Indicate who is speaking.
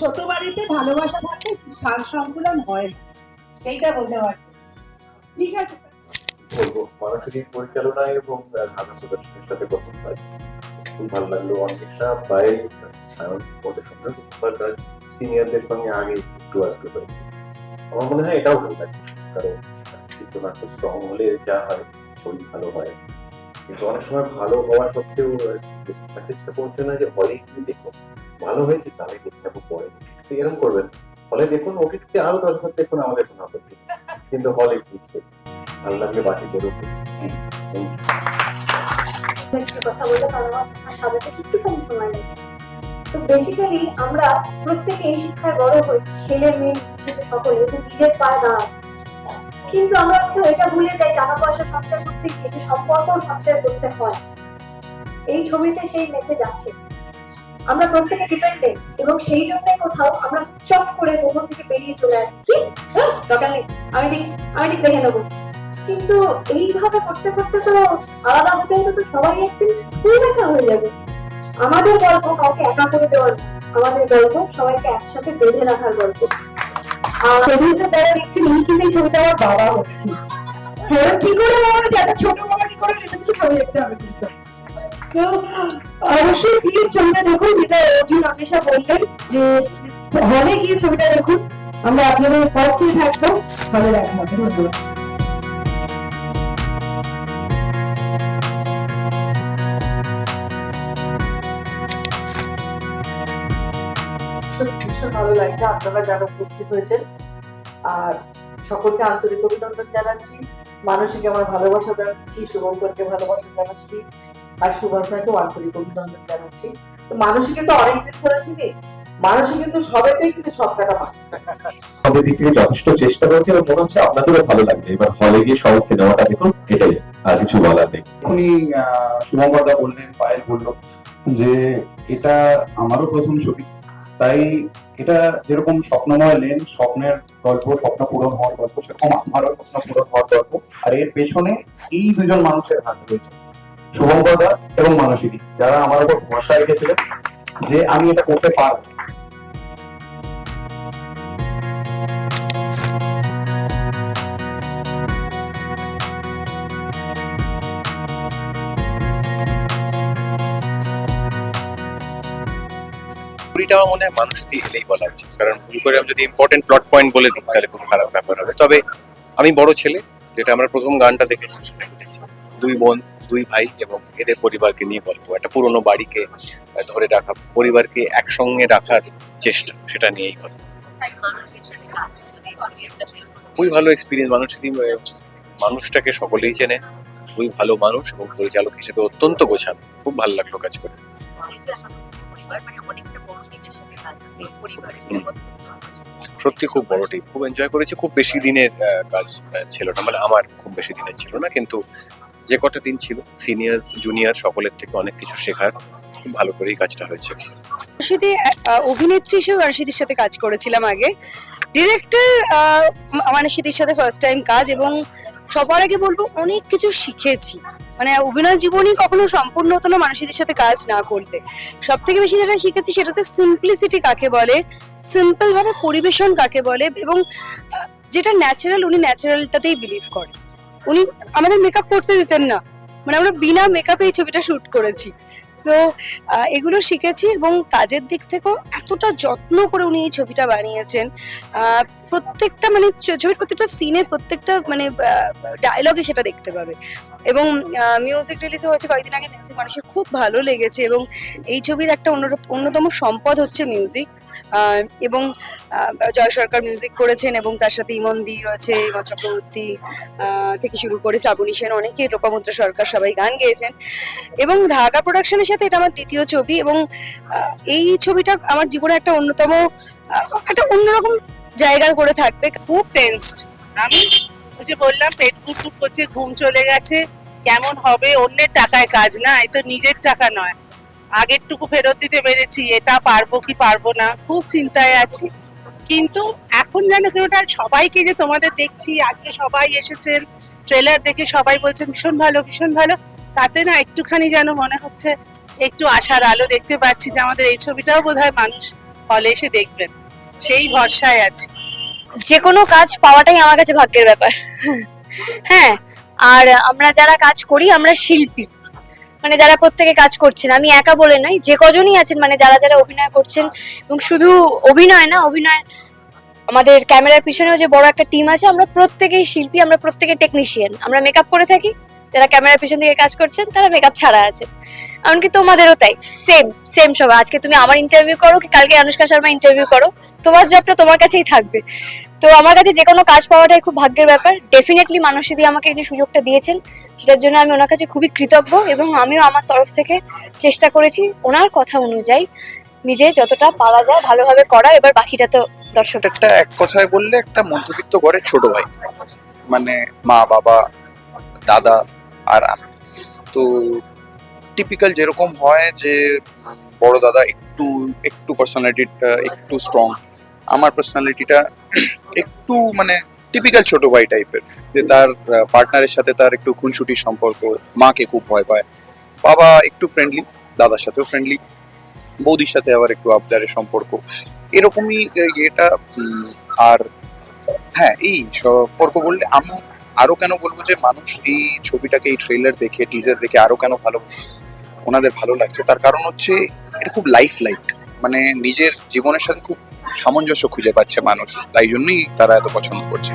Speaker 1: ছোট বাড়িতে ভালোবাসা থাকলে সার সংকুলন হয় সেইটা বলতে পারছি ঠিক আছে।
Speaker 2: মানসিক এবং ঢাকা প্রদর্শনীর সাথে কাজ খুব ভালো লাগল সিনিয়রদের সঙ্গে আগে একটু হয়েছে। আমার মনে হয় এটাও ভালো লাগে, কারণ চিত্রনাট্য স্ট্রং হলে যা হয় ভালো হয়। কিন্তু অনেক সময় ভালো হওয়া সত্ত্বেও চেষ্টা করছে না যে হলে কি দেখো ভালো হয়েছে, তাহলে দেখতে পরে তো এরকম করবেন। হলে দেখুন ওটিতে আরও বার দেখুন, আমাদের কোনো আপত্তি। কিন্তু হলে প্লিজ ভালো লাগলে বাকি
Speaker 3: তো বেসিক্যালি আমরা শিক্ষায় বড় হই, ছেলে মেয়ে সকলে নিজের পায়ে দাঁড়ায়। কিন্তু আমরা কোথাও এটা ভুলে যাই, টাকা পয়সা সঞ্চয় করতে গিয়ে সম্পর্ক সঞ্চয় করতে হয়। এই ছবিতে সেই মেসেজ আছে আমরা প্রত্যেকে ডিপেন্ডেন্ট এবং সেই জন্যই কোথাও আমরা চট করে কোথাও থেকে বেরিয়ে চলে আসি। কি? হ্যাঁ, দরকার নেই। আমি ঠিক আমি ঠিক দেখে নেব। কিন্তু এইভাবে করতে করতে তো আলাদা হতে হতে তো সবাই একদিন খুব একা হয়ে যাবে। আমাদের গল্প কাউকে একা করে দেওয়ার আমাদের গল্প সবাইকে একসাথে বেঁধে রাখার গল্প।
Speaker 4: ছবিটা আমার বাবা হচ্ছে হ্যাঁ ছোট বাবা কি করে? জন্য ছবি দেখতে হবে তো অবশ্যই প্লিজ ছবিটা দেখুন, যেটা অর্জুন বললেন যে হলে গিয়ে ছবিটা দেখুন। আমরা আপনাদের থাকব দেখা হবে ধন্যবাদ।
Speaker 5: ভালো লাগছে আপনারা যারা উপস্থিত হয়েছেন। আর সকলকে আন্তরিক অভিনন্দন জানাচ্ছি। মানসিকে আমার ভালোবাসা জানাচ্ছি, শুভঙ্করকে ভালোবাসা জানাচ্ছি। আর সুভাষনাকেও আন্তরিক অভিনন্দন জানাচ্ছি। তো মানসিকে তো অনেকদিন ধরে চিনি মানসিক কিন্তু সবেতেই কিন্তু সব টাকা
Speaker 2: আমাদের দিক থেকে যথেষ্ট চেষ্টা করেছে এবং মনে হচ্ছে আপনাদেরও ভালো লাগবে। এবার হলে গিয়ে সবাই সিনেমাটা দেখুন এটাই আর কিছু বলার নেই।
Speaker 6: এখনই শুভঙ্করদা বললেন পায়েল বলল যে এটা আমারও প্রথম ছবি। তাই এটা যেরকম স্বপ্নময় লেন স্বপ্নের গল্প স্বপ্ন পূরণ হওয়ার গল্প সেরকম আমারও স্বপ্ন পূরণ হওয়ার গল্প। আর এর পেছনে এই দুজন মানুষের হাত রয়েছে। শুভঙ্করদা এবং মানসিকী। যারা আমার উপর ভরসা রেখেছিলেন যে আমি এটা করতে পারব।
Speaker 7: আমার মনে হয় মানুষেরই এলেই বলা উচিত। কারণ ভুল করে আমি যদি ইম্পর্টেন্ট প্লট পয়েন্ট বলে দিই, তাহলে খুব খারাপ ব্যাপার হবে। তবে আমি বড় ছেলে, যেটা আমরা প্রথম গানটা দেখেছি, সেটা দেখেছি দুই বোন। দুই ভাই এবং এদের পরিবারকে নিয়ে গল্প একটা পুরনো বাড়িকে ধরে রাখা পরিবারকে একসঙ্গে রাখার চেষ্টা সেটা নিয়েই গল্প। খুবই ভালো এক্সপিরিয়েন্স মানুষেরই আহ, মানুষটাকে সকলেই চেনে খুবই ভালো মানুষ এবং পরিচালক হিসেবে অত্যন্ত গোছানো খুব ভালো লাগল কাজ করে। সত্যি খুব বড় টিম খুব এনজয় করেছি খুব বেশি দিনের কাজ ছিল না মানে আমার খুব বেশি দিনের ছিল না কিন্তু যে কটা দিন ছিল সিনিয়র জুনিয়র সকলের থেকে অনেক কিছু শেখার, খুব ভালো করেই কাজটা হয়েছে।
Speaker 4: অর্ষিদি অভিনেত্রী হিসেবে অর্ষিদির সাথে কাজ করেছিলাম আগে। ডিরেক্টর মানসিদির সাথে ফার্স্ট টাইম কাজ এবং সবার আগে বলব অনেক কিছু শিখেছি। মানে অভিনয় জীবনই কখনো সম্পূর্ণ হতো না মানুষদের সাথে কাজ না করলে। সব থেকে বেশি যেটা শিখেছি সেটা হচ্ছে সিম্পলিসিটি কাকে বলে সিম্পল ভাবে পরিবেশন কাকে বলে এবং যেটা ন্যাচারাল উনি ন্যাচারালটাতেই বিলিভ করেন। উনি আমাদের মেকআপ করতে দিতেন না। মানে আমরা বিনা মেকআপে এই ছবিটা শ্যুট করেছি। সো এগুলো শিখেছি এবং কাজের দিক থেকেও এতটা যত্ন করে উনি এই ছবিটা বানিয়েছেন। প্রত্যেকটা মানে ছবির প্রত্যেকটা সিনে প্রত্যেকটা মানে ডায়লগে সেটা দেখতে পাবে। এবং মিউজিক রিলিজও হয়েছে কয়েকদিন আগে মিউজিক মানুষের খুব ভালো লেগেছে এবং এই ছবির একটা অন্য- অন্যতম সম্পদ হচ্ছে মিউজিক এবং জয় সরকার মিউজিক করেছেন এবং তার সাথে ইমন্দি রয়েছে ইমন চক্রবর্তী থেকে শুরু করে শ্রাবণী সেন, অনেকে লোপামুদ্রা সরকার সবাই গান গেয়েছেন। এবং ঢাকা প্রোডাকশনের সাথে এটা আমার দ্বিতীয় ছবি এবং এই ছবিটা আমার জীবনে একটা অন্যতম একটা অন্যরকম জায়গা করে থাকবে।
Speaker 1: খুব টেন্সড আমি ওই যে বললাম, পেট গুট করছে, ঘুম চলে গেছে, কেমন হবে, অন্যের টাকায় কাজ না এই তো নিজের টাকা নয়। আগেরটুকু ফেরত দিতে পেরেছি, এটা পারব কি পারব না, খুব চিন্তায় আছি। কিন্তু এখন যেন কেউটা সবাইকে যে তোমাদের দেখছি, আজকে সবাই এসেছেন ট্রেলার দেখে সবাই বলছেন ভীষণ ভালো ভীষণ ভালো। তাতে না একটুখানি যেন মনে হচ্ছে, একটু আশার আলো দেখতে পাচ্ছি যে আমাদের এই ছবিটাও বোধহয় মানুষ হলে এসে দেখবেন। সেই ভরসায় আছি।
Speaker 3: যে কোনো কাজ পাওয়াটাই আমার কাছে ভাগ্যের ব্যাপার। হ্যাঁ আর আমরা যারা কাজ করি, আমরা শিল্পী। মানে যারা প্রত্যেকে কাজ করছেন, আমি একা বলে নয়, যে কজনই আছেন মানে যারা যারা অভিনয় করছেন, এবং শুধু অভিনয় না, অভিনয় আমাদের ক্যামেরার পিছনেও যে বড় একটা টিম আছে, আমরা প্রত্যেকেই শিল্পী, আমরা প্রত্যেকে টেকনিশিয়ান আমরা মেকআপ করে থাকি, যারা ক্যামেরার পিছন থেকে কাজ করছেন, তারা মেকআপ ছাড়া আছে এমনকি তোমাদেরও তাই। সেম সেম সবাই আজকে তুমি আমার ইন্টারভিউ করো কি কালকে অনুষ্কা শর্মা ইন্টারভিউ করো? তোমার জবটা তোমার কাছেই থাকবে। তো আমার কাছে যে কোনো কাজ পাওয়াটাই খুব ভাগ্যের ব্যাপার। ডেফিনেটলি মানুষই দিয়ে আমাকে যে সুযোগটা দিয়েছেন, সেটার জন্য আমি ওনার কাছে খুবই কৃতজ্ঞ এবং আমিও আমার তরফ থেকে চেষ্টা করেছি ওনার কথা অনুযায়ী নিজে যতটা পারা যায় ভালোভাবে করা। এবার বাকিটা তো দর্শক
Speaker 6: একটা এক কথায় বললে একটা মধ্যবিত্ত ঘরের ছোট ভাই। মানে মা, বাবা, দাদা আর আমি। তো টিপিক্যাল যেরকম হয় যে, বড় দাদা একটু একটু পার্সোনালিটিটা একটু স্ট্রং আমার পার্সোনালিটিটা একটু মানে টিপিক্যাল ছোট ভাই টাইপের যে তার পার্টনারের সাথে তার একটু খুনসুটির সম্পর্ক, মাকে খুব ভয় পায়। বাবা একটু ফ্রেন্ডলি দাদার সাথেও ফ্রেন্ডলি বৌদির সাথে আবার একটু আবদারের সম্পর্ক। এরকমই এটা আর হ্যাঁ এই সম্পর্ক বললে আমি আরও কেন বলব যে, মানুষ এই ছবিটাকে, এই ট্রেলার দেখে টিজার দেখে আরও কেন ভালো? ওনাদের ভালো লাগছে। তার কারণ হচ্ছে এটা খুব লাইফ লাইক মানে নিজের জীবনের সাথে খুব সামঞ্জস্য খুঁজে পাচ্ছে মানুষ। তাই জন্যই তারা এত পছন্দ করছে।